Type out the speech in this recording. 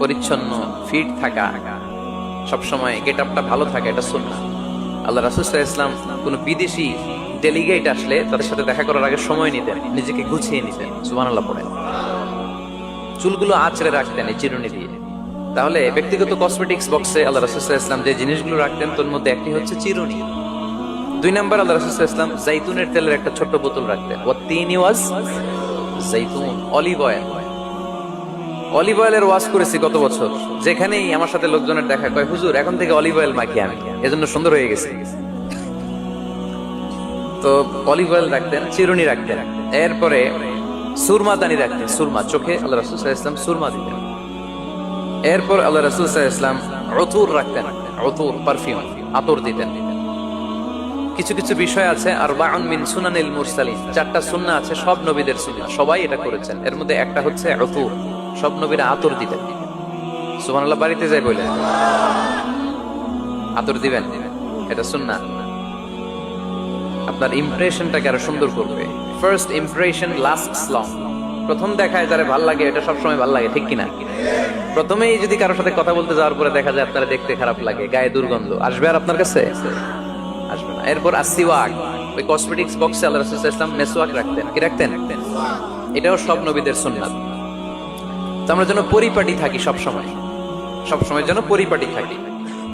পরিচ্ছন্ন ফিট থাকা। সবসময় গেট আপটা ভালো থাকা, এটা সুন্না আল্লাহ রাসুল ইসলাম কোন বিদেশি ডেলিগেট আসলে তাদের সাথে দেখা করার আগে সময় নিতেন, নিজেকে গুছিয়ে নিতেন। সুমান আল্লাহ পড়েন। চুলগুলো আঁচড়ে রাখতেন এই চিরুনি দিয়ে। তাহলে ব্যক্তিগত কসমেটিক্স বক্সে আল্লাহ রাসুল ইসলাম যে জিনিসগুলো রাখতেন, তোর মধ্যে একটি হচ্ছে চিরুনি। দুই নাম্বার আল্লাহ রাসুল ইসলাম জাইতুনের তেলের একটা ছোট্ট বোতল রাখতেন। ওয়াজ জাইতুন, অলিভ অয়েল। অলিভ অয়েলের ওয়াশ করেছি গত বছর। যেখানেই আমার সাথে লোকজনের দেখা কয়, হুজুর, এখন থেকে অলিভ অয়েল মাখি আমি। এজন্য সুন্দর হয়ে গেছে। তো অলিভ অয়েল রাখতেন, চিরুনি রাখতেন। এরপরে সুরমা দানি রাখতেন, সুরমা চোখে আল্লাহ রাসুল ইসলাম সুরমা দিতেন। এরপর আল্লাহ রাসুল ইসলাম অতুর রাখতেন অতুর পারফিউম আতর দিতেন। কিছু কিছু বিষয় আছে আর বাউন মিন সুনানিল মুরসালিন। চারটা সুন্না আছে, সব নবীদের সুন্না, সবাই এটা করেছেন। এর মধ্যে একটা হচ্ছে অতুর সব নবীরা আতর দিতেন সুবহানাল্লাহ, বাড়িতে যাই বলে। আতর দিবেন? এটা সুন্না আপনার ইমপ্রেশনটাকে আরও সুন্দর করবে। ফার্স্ট ইমপ্রেশন লাস্ট লং প্রথম দেখায় যারা ভালো লাগে, এটা সবসময় ভালো লাগে, ঠিক কিনা? প্রথমেই যদি কারোর সাথে কথা বলতে যাওয়ার পরে দেখা যায় আপনারা দেখতে খারাপ লাগে, গায়ে দুর্গন্ধ। আসবে আর আপনার কাছে? আসবে না। এরপর আসিওয়াক ওই কসমেটিক্স বক্সে আল্লাহ মেসওয়াক রাখতেন। কি রাখতেন? এটাও সব নবীদের সুন্নাত। তো আমরা যেন পরিপাটি থাকি সব সময় সব সময় যেন পরিপাটি থাকি।